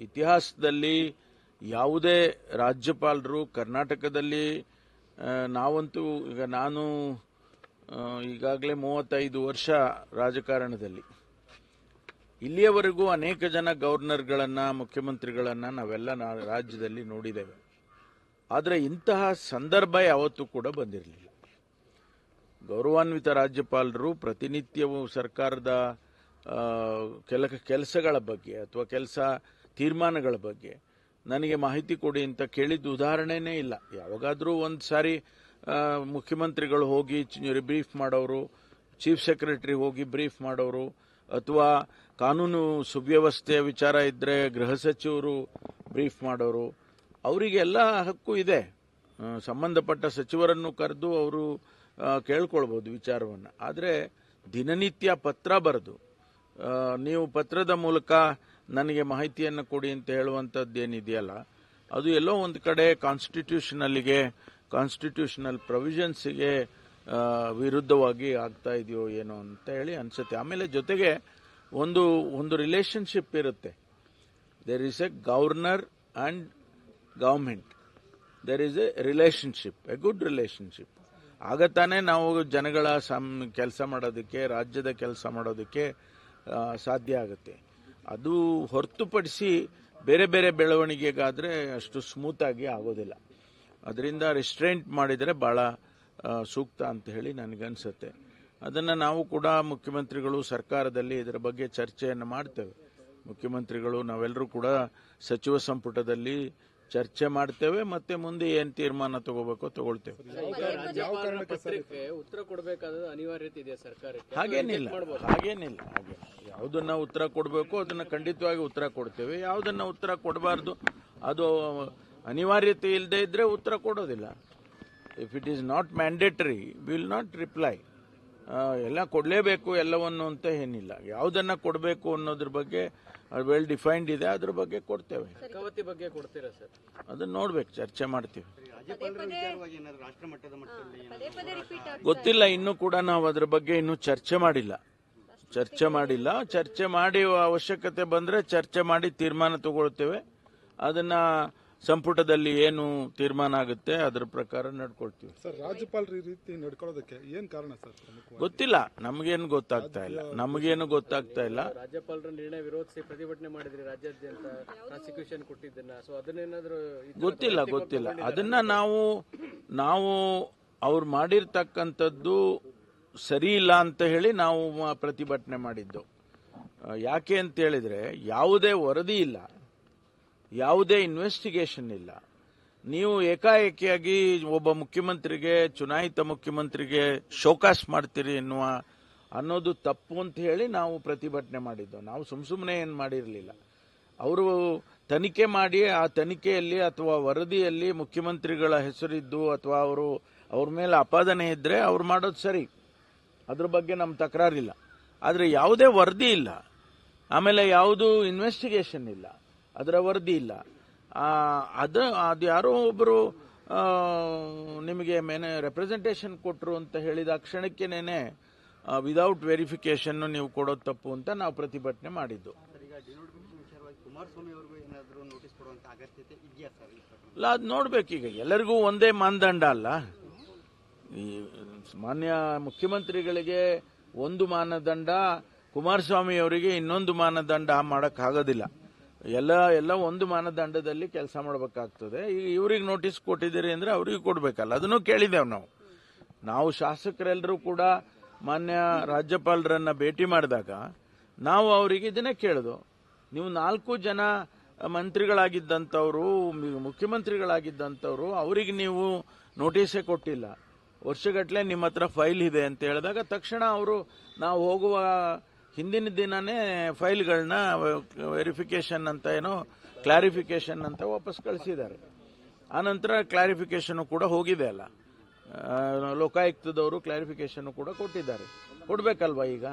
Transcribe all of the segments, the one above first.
ಇತಿಹಾಸದಲ್ಲಿ ಯಾವುದೇ ರಾಜ್ಯಪಾಲರು ಕರ್ನಾಟಕದಲ್ಲಿ ನಾವಂತೂ ಈಗ ನಾನು ಈಗಾಗಲೇ ಮೂವತ್ತೈದು ವರ್ಷ ರಾಜಕಾರಣದಲ್ಲಿ. ಇಲ್ಲಿಯವರೆಗೂ ಅನೇಕ ಜನ ಗವರ್ನರ್ಗಳನ್ನ, ಮುಖ್ಯಮಂತ್ರಿಗಳನ್ನ ನಾವೆಲ್ಲ ನಾ, ರಾಜ್ಯದಲ್ಲಿ ನೋಡಿದ್ದೇವೆ. ಆದರೆ ಇಂತಹ ಸಂದರ್ಭ ಯಾವತ್ತೂ ಕೂಡ ಬಂದಿರಲಿಲ್ಲ. ಗೌರವಾನ್ವಿತ ರಾಜ್ಯಪಾಲರು ಪ್ರತಿನಿತ್ಯವೂ ಸರ್ಕಾರದ ಕೆಲ, ಕೆಲಸಗಳ ಬಗ್ಗೆ ಅಥವಾ ಕೆಲಸ ತೀರ್ಮಾನಗಳ ಬಗ್ಗೆ. ನನಗೆ ಮಾಹಿತಿ ಕೊಡಿ ಅಂತ ಕೇಳಿದ್ದು ಉದಾಹರಣೆನೇ ಇಲ್ಲ. ಯಾವಾಗಾದರೂ ಒಂದು ಸಾರಿ ಮುಖ್ಯಮಂತ್ರಿಗಳು ಹೋಗಿ ಬ್ರೀಫ್ ಮಾಡೋರು ಚೀಫ್ ಸೆಕ್ರೆಟರಿ ಹೋಗಿ ಬ್ರೀಫ್ ಮಾಡೋರು, ಅಥವಾ ಕಾನೂನು ಸುವ್ಯವಸ್ಥೆಯ ವಿಚಾರ ಇದ್ದರೆ ಗೃಹ ಸಚಿವರು ಬ್ರೀಫ್ ಮಾಡೋರು ಅವರಿಗೆಲ್ಲ ಹಕ್ಕು ಇದೆ. ಸಂಬಂಧಪಟ್ಟ ಸಚಿವರನ್ನು ಕರೆದು ಅವರು ಕೇಳ್ಕೊಳ್ಬೋದು ವಿಚಾರವನ್ನು. ಆದರೆ ದಿನನಿತ್ಯ ಪತ್ರ ಬರೆದು ನೀವು ಪತ್ರದ ಮೂಲಕ ನನಗೆ ಮಾಹಿತಿಯನ್ನು ಕೊಡಿ ಅಂತ ಹೇಳುವಂಥದ್ದು ಏನಿದೆಯಲ್ಲ, ಅದು ಎಲ್ಲೋ ಒಂದು ಕಡೆ ಕಾನ್ಸ್ಟಿಟ್ಯೂಷನಲ್ಲಿಗೆ ಕಾನ್ಸ್ಟಿಟ್ಯೂಷನಲ್ ಪ್ರೊವಿಷನ್ಸ್ಗೆ ವಿರುದ್ಧವಾಗಿ ಆಗ್ತಾ ಇದೆಯೋ ಏನೋ ಅಂತ ಹೇಳಿ ಅನ್ಸುತ್ತೆ. ಆಮೇಲೆ ಜೊತೆಗೆ ಒಂದು ಒಂದು ರಿಲೇಶನ್ಶಿಪ್ ಇರುತ್ತೆ. There is a governor and government there is a relationship a good relationship ಆಗ ತಾನೇ ನಾವು ಜನಗಳ ಸಂ, ಕೆಲಸ ಮಾಡೋದಕ್ಕೆ, ರಾಜ್ಯದ ಕೆಲಸ ಮಾಡೋದಕ್ಕೆ ಸಾಧ್ಯ ಆಗುತ್ತೆ. ಅದು ಹೊರತುಪಡಿಸಿ ಬೇರೆ ಬೇರೆ ಬೆಳವಣಿಗೆಗಾದರೆ ಅಷ್ಟು ಸ್ಮೂತ್ ಆಗಿ ಆಗೋದಿಲ್ಲ. ಅದರಿಂದ ರಿಸ್ಟ್ರೆಂಟ್ ಮಾಡಿದರೆ ಭಾಳ ಸೂಕ್ತ ಅಂತ ಹೇಳಿ ನನಗನ್ಸುತ್ತೆ. ಅದನ್ನು ನಾವು ಕೂಡ ಮುಖ್ಯಮಂತ್ರಿಗಳು ಸರ್ಕಾರದಲ್ಲಿ ಇದರ ಬಗ್ಗೆ ಚರ್ಚೆಯನ್ನು ಮಾಡ್ತೇವೆ. ಮುಖ್ಯಮಂತ್ರಿಗಳು ನಾವೆಲ್ಲರೂ ಕೂಡ ಸಚಿವ ಸಂಪುಟದಲ್ಲಿ ಚರ್ಚೆ ಮಾಡ್ತೇವೆ ಮತ್ತೆ ಮುಂದೆ ಏನು ತೀರ್ಮಾನ ತಗೋಬೇಕೋ ತಗೊಳ್ತೇವೆ. ಅನಿವಾರ್ಯತೆ ಇದೆ ಸರ್ಕಾರ ಹಾಗೇನಿಲ್ಲ ಹಾಗೇನಿಲ್ಲ ಹಾಗೆ. ಯಾವುದನ್ನ ಉತ್ತರ ಕೊಡಬೇಕು ಅದನ್ನ ಖಂಡಿತವಾಗಿ ಉತ್ತರ ಕೊಡ್ತೇವೆ. ಯಾವುದನ್ನ ಉತ್ತರ ಕೊಡಬಾರ್ದು ಅದು ಅನಿವಾರ್ಯತೆ ಇಲ್ಲದೆ ಇದ್ದರೆ ಉತ್ತರ ಕೊಡೋದಿಲ್ಲ. If it is not mandatory will not reply ಎಲ್ಲ ಕೊಡಲೇಬೇಕು ಎಲ್ಲವನ್ನು ಅಂತ ಏನಿಲ್ಲ. ಯಾವುದನ್ನ ಕೊಡಬೇಕು ಅನ್ನೋದ್ರ ಬಗ್ಗೆ ವೆಲ್ ಡಿಫೈನ್ಡ್ ಇದೆ ಅದ್ರ ಬಗ್ಗೆ ಕೊಡ್ತೇವೆ. ಕವತಿ ಬಗ್ಗೆ ಕೊಡ್ತೀರಾ ಸರ್? ಅದನ್ನ ನೋಡ್ಬೇಕು ಚರ್ಚೆ ಮಾಡ್ತೀವಿ. ಗೊತ್ತಿಲ್ಲ ಇನ್ನೂ ಕೂಡ ನಾವು ಅದ್ರ ಬಗ್ಗೆ ಇನ್ನೂ ಚರ್ಚೆ ಮಾಡಿಲ್ಲ. ಚರ್ಚೆ ಮಾಡಿಲ್ಲ. ಚರ್ಚೆ ಮಾಡಿ ಅವಶ್ಯಕತೆ ಬಂದ್ರೆ ಚರ್ಚೆ ಮಾಡಿ ತೀರ್ಮಾನ ತಗೊಳ್ತೇವೆ. ಅದನ್ನ ಸಂಪುಟದಲ್ಲಿ ಏನು ತೀರ್ಮಾನ ಆಗುತ್ತೆ ಅದರ ಪ್ರಕಾರ ನಡ್ಕೊಳ್ತೀವಿ. ಸರ್ ರಾಜ್ಯಪಾಲರು ಈ ರೀತಿ ನಡ್ಕೊಳ್ಳೋದಕ್ಕೆ ಏನ್ ಕಾರಣ ಸರ್ ಗೊತ್ತಿಲ್ಲ. ನಮಗೇನು ಗೊತ್ತಾಗ್ತಾ ಇಲ್ಲ. ನಮಗೇನು ಗೊತ್ತಾಗ್ತಾ ಇಲ್ಲ. ರಾಜ್ಯಪಾಲರ ನಿರ್ಣಯ ವಿರೋಧಿಸಿ ಪ್ರತಿಭಟನೆ ಮಾಡಿದ್ರಿ ರಾಜ್ಯಾದ್ಯಂತ ಪ್ರಾಸಿಕ್ಯೂಷನ್ ಕೊಟ್ಟಿದ್ದನ್ನ. ಸೊ ಅದನ್ನೇನಾದ್ರೂ ಗೊತ್ತಿಲ್ಲ ಗೊತ್ತಿಲ್ಲ. ಅದನ್ನ ನಾವು ನಾವು ಅವ್ರು ಮಾಡಿರ್ತಕ್ಕಂಥದ್ದು ಸರಿ ಇಲ್ಲ ಅಂತ ಹೇಳಿ ನಾವು ಪ್ರತಿಭಟನೆ ಮಾಡಿದ್ದು. ಯಾಕೆ ಅಂತ ಹೇಳಿದ್ರೆ ಯಾವುದೇ ವರದಿ ಇಲ್ಲ. ಯಾವುದೇ ಇನ್ವೆಸ್ಟಿಗೇಷನ್ ಇಲ್ಲ. ನೀವು ಏಕಾಏಕಿಯಾಗಿ ಒಬ್ಬ ಮುಖ್ಯಮಂತ್ರಿಗೆ, ಚುನಾಯಿತ ಮುಖ್ಯಮಂತ್ರಿಗೆ ಶೋಕಾಸ್ ಮಾಡ್ತೀರಿ ಎನ್ನುವ ಅನ್ನೋದು ತಪ್ಪು ಅಂತ ಹೇಳಿ ನಾವು ಪ್ರತಿಭಟನೆ ಮಾಡಿದ್ದು. ನಾವು ಸುಮ್ ಸುಮ್ಮನೆ ಏನು ಮಾಡಿರಲಿಲ್ಲ. ಅವರು ತನಿಖೆ ಮಾಡಿ, ಆ ತನಿಖೆಯಲ್ಲಿ ಅಥವಾ ವರದಿಯಲ್ಲಿ ಮುಖ್ಯಮಂತ್ರಿಗಳ ಹೆಸರಿದ್ದು ಅಥವಾ ಅವರು ಅವ್ರ ಮೇಲೆ ಅಪಾದನೆ ಇದ್ದರೆ ಅವ್ರು ಮಾಡೋದು ಸರಿ. ಅದ್ರ ಬಗ್ಗೆ ನಮ್ಮ ತಕರಾರಿಲ್ಲ. ಆದರೆ ಯಾವುದೇ ವರದಿ ಇಲ್ಲ. ಆಮೇಲೆ ಯಾವುದು ಇನ್ವೆಸ್ಟಿಗೇಷನ್ ಇಲ್ಲ. ಅದರ ವರದಿ ಇಲ್ಲ. ಅದು ಅದು ಯಾರೋ ಒಬ್ಬರು ನಿಮಗೆ ಮೇನೆ ರೆಪ್ರೆಸೆಂಟೇಷನ್ ಕೊಟ್ಟರು ಅಂತ ಹೇಳಿದ ಕ್ಷಣಕ್ಕೇನೆ ವಿದೌಟ್ ವೆರಿಫಿಕೇಶನ್ ನೀವು ಕೊಡೋದು ತಪ್ಪು ಅಂತ ನಾವು ಪ್ರತಿಭಟನೆ ಮಾಡಿದ್ದು. ಇಲ್ಲ ಅದು ನೋಡ್ಬೇಕೀಗ. ಎಲ್ಲರಿಗೂ ಒಂದೇ ಮಾನದಂಡ ಅಲ್ಲ. ಈ, ಮಾನ್ಯ ಮುಖ್ಯಮಂತ್ರಿಗಳಿಗೆ ಒಂದು ಮಾನದಂಡ ಕುಮಾರಸ್ವಾಮಿ ಅವರಿಗೆ ಇನ್ನೊಂದು ಮಾನದಂಡ ಮಾಡೋಕ್ಕಾಗೋದಿಲ್ಲ. ಎಲ್ಲ ಎಲ್ಲ ಒಂದು ಮಾನದಂಡದಲ್ಲಿ ಕೆಲಸ ಮಾಡಬೇಕಾಗ್ತದೆ. ಈಗ ಇವ್ರಿಗೆ ನೋಟಿಸ್ ಕೊಟ್ಟಿದ್ದೀರಿ ಅಂದರೆ ಅವ್ರಿಗೆ ಕೊಡಬೇಕಲ್ಲ. ಅದನ್ನು ಕೇಳಿದ್ದೇವೆ ನಾವು. ನಾವು ಶಾಸಕರೆಲ್ಲರೂ ಕೂಡ ಮಾನ್ಯ ರಾಜ್ಯಪಾಲರನ್ನು ಭೇಟಿ ಮಾಡಿದಾಗ ನಾವು ಅವರಿಗೆ ಇದನ್ನೇ ಕೇಳಿದು ನೀವು ನಾಲ್ಕು ಜನ ಮಂತ್ರಿಗಳಾಗಿದ್ದಂಥವ್ರು, ಮುಖ್ಯಮಂತ್ರಿಗಳಾಗಿದ್ದಂಥವರು, ಅವರಿಗೆ ನೀವು ನೋಟಿಸೇ ಕೊಟ್ಟಿಲ್ಲ. ವರ್ಷಗಟ್ಟಲೆ ನಿಮ್ಮ ಹತ್ರ ಫೈಲ್ ಇದೆ ಅಂತ ಹೇಳಿದಾಗ ತಕ್ಷಣ ಅವರು ನಾವು ಹೋಗುವ ಹಿಂದಿನ ದಿನನೇ ಫೈಲ್ಗಳನ್ನ ವೆರಿಫಿಕೇಶನ್ ಅಂತ ಏನೋ ಕ್ಲಾರಿಫಿಕೇಶನ್ ಅಂತ ವಾಪಸ್ ಕಳಿಸಿದ್ದಾರೆ. ಆನಂತರ ಕ್ಲಾರಿಫಿಕೇಶನ್ ಕೂಡ ಹೋಗಿದೆ ಅಲ್ಲ. ಲೋಕಾಯುಕ್ತದವರು ಕ್ಲಾರಿಫಿಕೇಶನ್ ಕೂಡ ಕೊಟ್ಟಿದ್ದಾರೆ. ಕೊಡ್ಬೇಕಲ್ವಾ ಈಗ?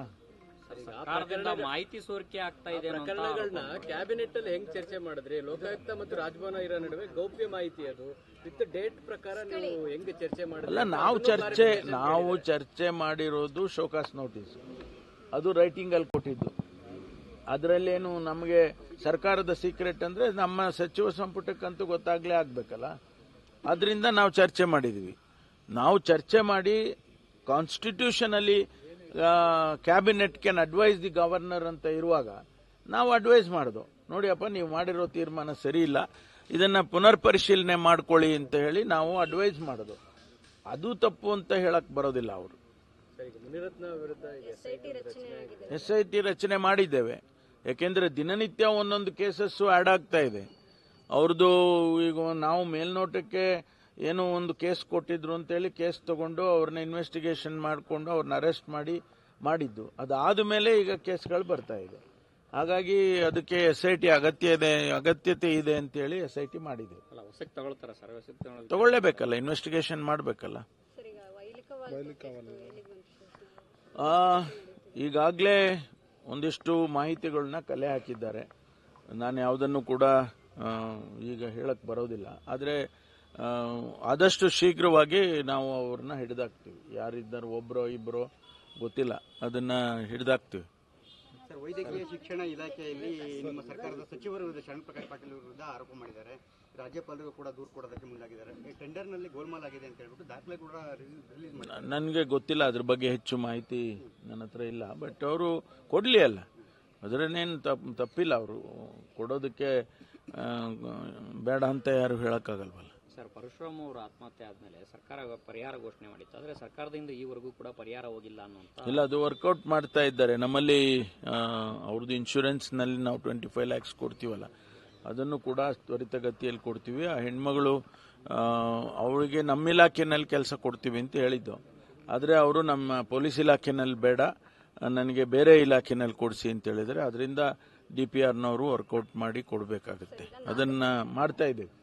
ಸರ್ಕಾರದಿಂದ ಮಾಹಿತಿ ಸೋರಿಕೆ ಆಗ್ತಾ ಇದೆ ಪ್ರಕರಣಗಳನ್ನ ಕ್ಯಾಬಿನೆಟ್ ಅಲ್ಲಿ ಹೆಂಗ್ ಚರ್ಚೆ ಮಾಡಿದ್ರಿ? ಲೋಕಾಯುಕ್ತ ಮತ್ತು ರಾಜಭವನ ಇರೋ ನಡುವೆ ಗೌಪ್ಯ ಮಾಹಿತಿ ಅದು. ವಿತ್ ಡೇಟ್ ಪ್ರಕಾರ ನೀವು ಹೆಂಗ್ ಚರ್ಚೆ ಮಾಡಿದ್ರಿ? ಅಲ್ಲ ನಾವು ಚರ್ಚೆ ನಾವು ಚರ್ಚೆ ಮಾಡಿರೋದು ಶೋಕಾಸ್ ನೋಟಿಸ್. ಅದು ರೈಟಿಂಗ್ ಅಲ್ಲಿ ಕೊಟ್ಟಿದ್ದು. ಅದರಲ್ಲೇನು ನಮಗೆ ಸರ್ಕಾರದ ಸೀಕ್ರೆಟ್ ಅಂದ್ರೆ ನಮ್ಮ ಸಚಿವ ಸಂಪುಟಕ್ಕಂತೂ ಗೊತ್ತಾಗ್ಲೇ ಆಗ್ಬೇಕಲ್ಲ? ಅದರಿಂದ ನಾವು ಚರ್ಚೆ ಮಾಡಿದ್ವಿ. ನಾವು ಚರ್ಚೆ ಮಾಡಿ ಕಾನ್ಸ್ಟಿಟ್ಯೂಷನ್ ಅಲ್ಲಿ cabinet can advise the governor ಅಂತ ಇರುವಾಗ ನಾವು ಅಡ್ವೈಸ್ ಮಾಡಿದ್ವು ನೋಡಿಯಪ್ಪ ನೀವು ಮಾಡಿರೋ ತೀರ್ಮಾನ ಸರಿ ಇಲ್ಲ ಇದನ್ನ ಪುನರ್ ಪರಿಶೀಲನೆ ಮಾಡ್ಕೊಳ್ಳಿ ಅಂತ ಹೇಳಿ ನಾವು ಅಡ್ವೈಸ್ ಮಾಡೋದು. ಅದು ತಪ್ಪು ಅಂತ ಹೇಳಕ್ ಬರೋದಿಲ್ಲ ಅವರು. ಎಸ್ ಐ ಟಿ ರಚನೆ ಮಾಡಿದ್ದೇವೆ. ಯಾಕೆಂದ್ರೆ ದಿನನಿತ್ಯ ಒಂದೊಂದು ಕೇಸಸ್ಸು ಆಡ್ ಆಗ್ತಾ ಇದೆ. ಅವ್ರದ್ದು ಈಗ ನಾವು ಮೇಲ್ನೋಟಕ್ಕೆ ಏನೋ ಒಂದು ಕೇಸ್ ಕೊಟ್ಟಿದ್ರು ಅಂತೇಳಿ ಕೇಸ್ ತಗೊಂಡು ಅವ್ರನ್ನ ಇನ್ವೆಸ್ಟಿಗೇಷನ್ ಮಾಡಿಕೊಂಡು ಅವ್ರನ್ನ ಅರೆಸ್ಟ್ ಮಾಡಿ ಮಾಡಿದ್ದು. ಅದಾದ ಮೇಲೆ ಈಗ ಕೇಸ್ಗಳು ಬರ್ತಾ ಇದೆ. ಹಾಗಾಗಿ ಅದಕ್ಕೆ ಎಸ್ ಐ ಟಿ ಅಗತ್ಯ ಇದೆ ಅಗತ್ಯತೆ ಇದೆ ಅಂತೇಳಿ ಎಸ್ ಐ ಟಿ ಮಾಡಿದೆ. ತಗೊಳ್ಳೇಬೇಕಲ್ಲ ಇನ್ವೆಸ್ಟಿಗೇಷನ್ ಮಾಡಬೇಕಲ್ಲ? ಆ, ಈಗಾಗಲೇ ಒಂದಿಷ್ಟು ಮಾಹಿತಿಗಳನ್ನ ಕಲೆ ಹಾಕಿದ್ದಾರೆ. ನಾನು ಯಾವುದನ್ನು ಕೂಡ ಈಗ ಹೇಳಕ್ ಬರೋದಿಲ್ಲ. ಆದರೆ ಆದಷ್ಟು ಶೀಘ್ರವಾಗಿ ನಾವು ಅವ್ರನ್ನ ಹಿಡಿದಾಕ್ತೀವಿ. ಯಾರಿದ್ದಾರೆ ಒಬ್ಬರೋ ಇಬ್ಬರೋ ಗೊತ್ತಿಲ್ಲ. ಅದನ್ನ ಹಿಡಿದಾಕ್ತೀವಿ. ಸರ್ ವೈದ್ಯಕೀಯ ಶಿಕ್ಷಣ ಇಲಾಖೆಯಲ್ಲಿ ನಿಮ್ಮ ಸರ್ಕಾರದ ಸಚಿವರು ವಿರುದ್ಧ ಶರಣ್ ಪ್ರಕಾಶ್ ಪಾಟೀಲ್ ವಿರುದ್ಧ ಆರೋಪ ಮಾಡಿದ್ದಾರೆ. ರಾಜ್ಯಪಾಲರು ಕೂಡ ದೂರು ಕೊಡೋದಕ್ಕೆ ಮುಂದಾಗಿದ್ದಾರೆ. ಟೆಂಡರ್ನಲ್ಲಿ ಗೋಲ್ಮಾಲ್ ಆಗಿದೆ ಅಂತ ಹೇಳ್ಬಿಟ್ಟು ದಾಖಲೆ ಕೂಡ ರಿಲೀಸ್ ನನಗೆ ಗೊತ್ತಿಲ್ಲ. ಅದ್ರ ಬಗ್ಗೆ ಹೆಚ್ಚು ಮಾಹಿತಿ ನನ್ನ ಹತ್ರ ಇಲ್ಲ. ಬಟ್ ಅವರು ಕೊಡಲಿ ಅಲ್ಲ. ಅದರನ್ನೇನು ತಪ್ಪು ತಪ್ಪಿಲ್ಲ. ಅವರು ಕೊಡೋದಕ್ಕೆ ಬೇಡ ಅಂತ ಯಾರು ಹೇಳಕ್ಕಾಗಲ್ವಲ್ಲ. ಸರ್ ಪರಶುರಾಮ್ ಅವರು ಆತ್ಮಹತ್ಯೆ ಆದ್ಮೇಲೆ ಸರ್ಕಾರ ಪರಿಹಾರ ಘೋಷಣೆ ಮಾಡಿತ್ತು. ಆದ್ರೆ ಸರ್ಕಾರದಿಂದ ಈವರೆಗೂ ಕೂಡ ಪರಿಹಾರ ಹೋಗಿಲ್ಲ ಅನ್ನುವಂಥ ಇಲ್ಲ ಅದು ವರ್ಕೌಟ್ ಮಾಡ್ತಾ ಇದ್ದಾರೆ. ನಮ್ಮಲ್ಲಿ ಅವ್ರದ್ದು ಇನ್ಶೂರೆನ್ಸ್ನಲ್ಲಿ ನಾವು ಟ್ವೆಂಟಿ ಫೈವ್ ಲ್ಯಾಕ್ಸ್ ಕೊಡ್ತೀವಲ್ಲ. ಅದನ್ನು ಕೂಡ ತ್ವರಿತಗತಿಯಲ್ಲಿ ಕೊಡ್ತೀವಿ. ಆ ಹೆಣ್ಮಗಳು ಅವರಿಗೆ ಅವಳಿಗೆ ನಮ್ಮ ಇಲಾಖೆನಲ್ಲಿ ಕೆಲಸ ಕೊಡ್ತೀವಿ ಅಂತ ಹೇಳಿದ್ದು. ಆದರೆ ಅವರು ನಮ್ಮ ಪೊಲೀಸ್ ಇಲಾಖೆನಲ್ಲಿ ಬೇಡ ನನಗೆ ಬೇರೆ ಇಲಾಖೆನಲ್ಲಿ ಕೊಡಿಸಿ ಅಂತ ಹೇಳಿದರೆ ಅದರಿಂದ ಡಿ ಪಿ ಆರ್ನವರು ವರ್ಕೌಟ್ ಮಾಡಿ ಕೊಡಬೇಕಾಗುತ್ತೆ. ಅದನ್ನು ಮಾಡ್ತಾ ಇದ್ದೇವೆ.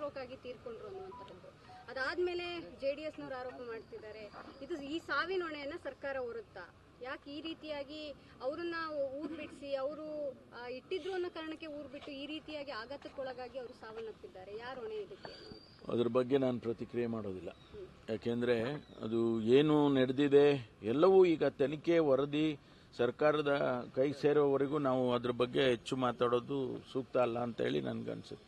ಸ್ಟ್ರೋಕ್ ಆಗಿ ತೀರ್ಕೊಂಡ್ರು ಅನ್ನುವಂತಹದ್ದು ಅದಾದ್ಮೇಲೆ ಜೆ ಡಿ ಎಸ್ನವ್ರು ಆರೋಪ ಮಾಡ್ತಿದ್ದಾರೆ. ಇದು ಈ ಸಾವಿನ ಹೊಣೆಯನ್ನ ಸರ್ಕಾರ ಹೊರುತ್ತಾ. ಯಾಕೆ ಈ ರೀತಿಯಾಗಿ ಅವರನ್ನ ಊರ್ ಬಿಡಿಸಿ ಅವರು ಇಟ್ಟಿದ್ರು ಅನ್ನೋ ಕಾರಣಕ್ಕೆ ಊರ್ ಬಿಟ್ಟು ಈ ರೀತಿಯಾಗಿ ಆಘಾತಕ್ಕೊಳಗಾಗಿ ಅವರು ಸಾವನ್ನಪ್ಪಿದ್ದಾರೆ. ಯಾರು ಹೊಣೆ ಇದಕ್ಕೆ ಅದ್ರ ಬಗ್ಗೆ ನಾನು ಪ್ರತಿಕ್ರಿಯೆ ಮಾಡೋದಿಲ್ಲ. ಯಾಕೆಂದ್ರೆ ಅದು ಏನು ನಡೆದಿದೆ ಎಲ್ಲವೂ ಈಗ ತನಿಖೆ ವರದಿ ಸರ್ಕಾರದ ಕೈ ಸೇರೋವರೆಗೂ ನಾವು ಅದ್ರ ಬಗ್ಗೆ ಹೆಚ್ಚು ಮಾತಾಡೋದು ಸೂಕ್ತ ಅಲ್ಲ ಅಂತ ಹೇಳಿ ನನ್ಗನ್ಸುತ್ತೆ.